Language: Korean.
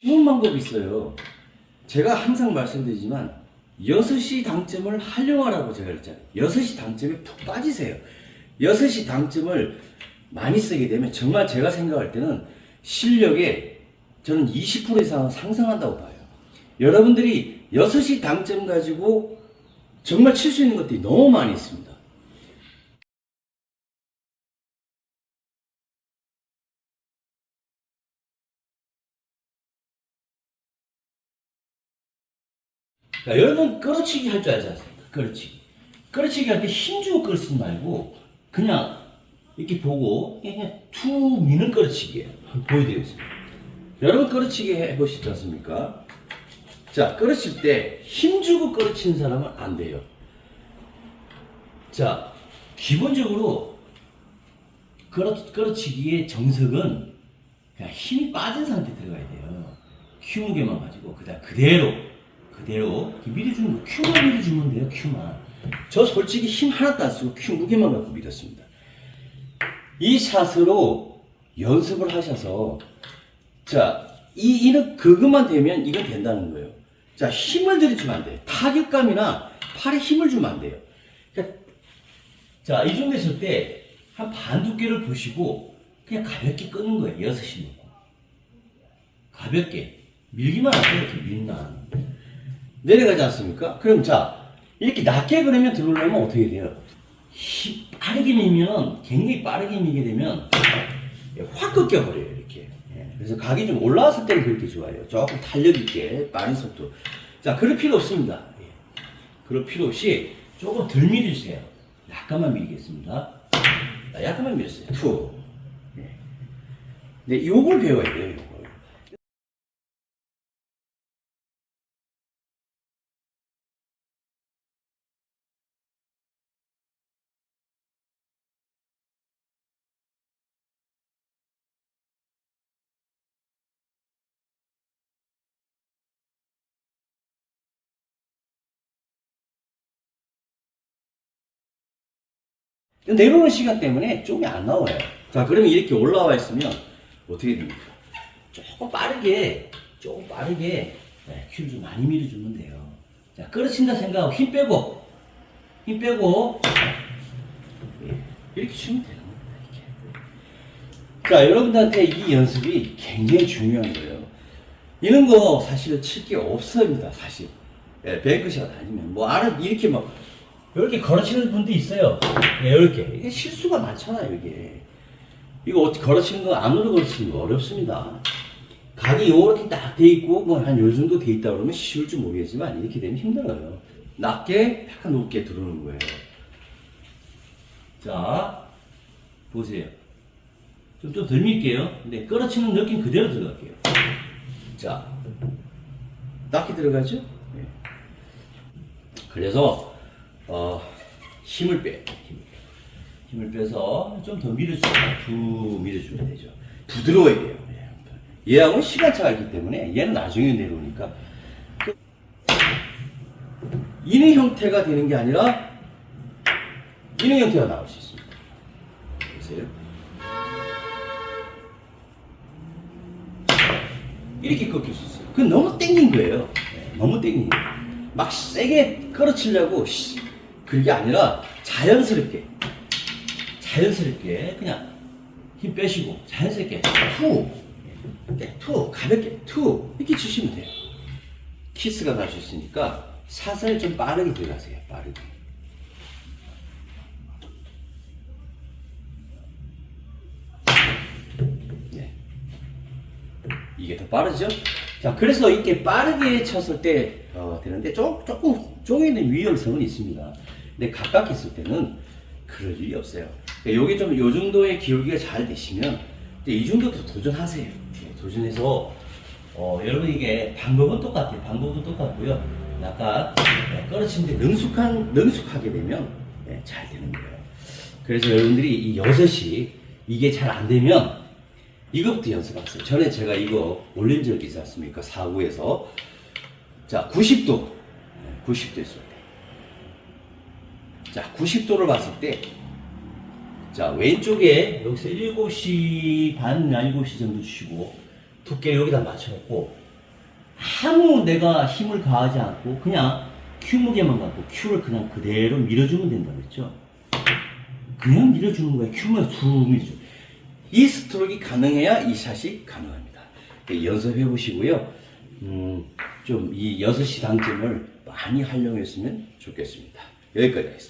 쉬운 방법이 있어요. 제가 항상 말씀드리지만 6시 당점을 활용하라고 제가 그랬잖아요. 6시 당점에 푹 빠지세요. 6시 당점을 많이 쓰게 되면 정말 제가 생각할 때는 실력에 저는 20% 이상 상승한다고 봐요. 여러분들이 6시 당점 가지고 정말 칠 수 있는 것들이 너무 많이 있습니다. 자, 여러분 끌어치기 할 줄 알지 않습니까? 끌어치기. 끌어치기 할 때 힘주고 끌어치지 말고 그냥 이렇게 보고 그냥 툭 미는 끌어치기예요. 보여드리겠습니다. 여러분 끌어치기 해보시지 않습니까? 자, 끌어칠 때 힘주고 끌어치는 사람은 안 돼요. 자, 기본적으로 끌어, 끌어치기의 정석은 그냥 힘이 빠진 상태 들어가야 돼요. 큐 무게만 가지고 그다음 그대로 그대로 이렇게 밀어주는 거 큐만 밀어주면 돼요. 큐만. 저 솔직히 힘 하나도 안 쓰고 큐 무게만 갖고 밀었습니다. 이 샷으로 연습을 하셔서 자, 이, 이는 그것만 되면 이건 된다는 거예요. 자, 힘을 들이주면 안 돼요. 타격감이나 팔에 힘을 주면 안 돼요. 그러니까 자, 이 정도 했을 때, 한 반 두께를 보시고, 그냥 가볍게 끄는 거예요. 여섯 시 놓고. 가볍게. 밀기만 하세요. 이렇게 밀나. 내려가지 않습니까? 그럼 자, 이렇게 낮게 그러면 들어오려면 어떻게 돼요? 힘 빠르게 밀면, 굉장히 빠르게 밀게 되면, 확 꺾여버려요. 이렇게. 예, 그래서 각이 좀 올라왔을 때는 그렇게 좋아요. 조금 탄력 있게, 빠른 속도. 자, 그럴 필요 없습니다. 예. 그럴 필요 없이 조금 덜 밀어주세요. 약간만 밀겠습니다. 자, 약간만 밀었어요. 투. 예. 네, 요걸 배워야 돼요, 내려오는 시간 때문에 조금이 안 나와요. 자, 그러면 이렇게 올라와 있으면 어떻게 됩니까? 조금 빠르게, 조금 빠르게 네, 큐를 좀 많이 밀어주면 돼요. 자, 끌어친다 생각하고 힘 빼고, 힘 빼고, 예, 이렇게 치면 되는 겁니다. 이렇게. 자, 여러분들한테 이 연습이 굉장히 중요한 거예요. 이런 거 사실은 칠게 없습니다, 사실. 예, 뱅크샷 아니면, 뭐, 알아, 이렇게 막, 이렇게 걸어치는 분도 있어요. 예, 이렇게. 이게 실수가 많잖아요, 이게. 이거 어떻게 걸어치는 거, 안으로 걸어치는 거 어렵습니다. 각이 요렇게 딱 돼 있고, 뭐, 한 요 정도 돼 있다 그러면 쉬울지 모르겠지만, 이렇게 되면 힘들어요. 낮게, 약간 높게 들어오는 거예요. 자, 보세요. 좀, 좀 덜 밀게요. 근데 끌어치는 느낌 그대로 들어갈게요. 자, 낮게 들어가죠? 네. 그래서, 어, 힘을 빼. 힘을, 빼. 힘을 빼서 좀 더 밀어주면, 쭉 밀어주면 되죠. 부드러워야 돼요. 예. 얘하고는 시간차가 있기 때문에 얘는 나중에 내려오니까. 그- 이는 형태가 되는 게 아니라 이는 형태가 나올 수 있습니다. 보세요. 이렇게 꺾일 수 있어요. 그건 너무 땡긴 거예요. 예, 너무 땡긴 거예요. 막 세게 끌어치려고 씨, 그게 아니라 자연스럽게 자연스럽게 그냥 힘 빼시고 자연스럽게 투 네, 투 가볍게 투 이렇게 치시면 돼요. 키스가 날수 있으니까 샷을 좀 빠르게 들어가세요. 빠르게. 네. 이게 더 빠르죠? 자, 그래서 이렇게 빠르게 쳤을 때, 어, 되는데, 조, 조금, 쪼개는 위험성은 있습니다. 근데 가깝게 했을 때는 그럴 일이 없어요. 요게 좀, 요 정도의 기울기가 잘 되시면, 이 정도도 도전하세요. 예, 도전해서, 어, 여러분 이게 방법은 똑같아요. 방법은 똑같고요. 약간, 예, 끌어치는데 능숙한, 능숙하게 되면, 예, 잘 되는 거예요. 그래서 여러분들이 이 6시, 이게 잘 안 되면, 이것부터 연습하세요. 전에 제가 이거 올린 적이 있지 않습니까? 사구에서. 자, 90도. 90도 했을 때. 자, 90도를 봤을 때. 자, 왼쪽에 여기서 7시 반, 7시 정도 주시고, 두께 여기다 맞춰놓고, 아무 내가 힘을 가하지 않고 그냥 큐 무게만 갖고 큐를 그냥 그대로 밀어주면 된다고 했죠. 그냥 밀어주는 거예요. 큐만 툭 밀어줘. 이 스트로크가 가능해야 이 샷이 가능합니다. 예, 연습해 보시고요. 음, 좀 이 6시 당점을 많이 활용했으면 좋겠습니다. જય કજાઈશ